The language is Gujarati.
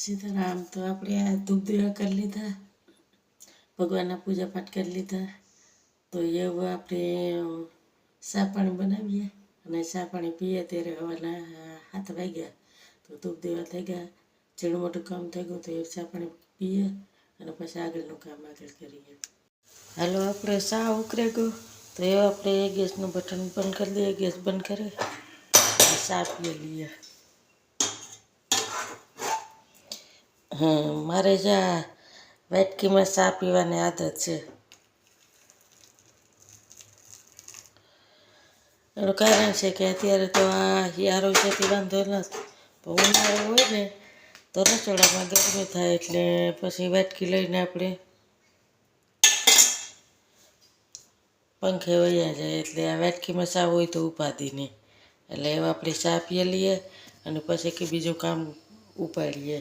સીતારામ તો આપણે આ ધૂપ દીવા કરી લીધા ભગવાનના પૂજાપાઠ કરી લીધા તો એવું આપણે ચા પાણી બનાવીએ અને ચા પાણી પીએ ત્યારે હવાના હાથ વાગ્યા તો ધૂપ દેવા થઈ ગયા ઝીણું મોટું કામ થઈ ગયું તો એ ચા પાણી પીએ અને પછી આગળનું કામ આગળ કરીએ. હાલો, આપણે ચા ઉકળે ગયો, તો એ આપણે ગેસનું બટન બંધ કરી દઈએ, ગેસ બંધ કરી ચા પીએ લઈએ. હમ મારે જ્યાં વાટકીમાં ચા પીવાની આદત છે. એનું કારણ છે કે અત્યારે તો આ હિયારો છે, તે વાંધો નથી પણ ઉનાળો હોય ને, તો રસોડામાં ગરમી થાય એટલે પછી વાટકી લઈને આપણે પંખે વયા જાય. એટલે આ વાટકીમાં ચા હોય તો ઉપાધિ નહીં. એટલે એવા આપણે ચા પીએ લઈએ અને પછી કે બીજું કામ ઉપાડીએ.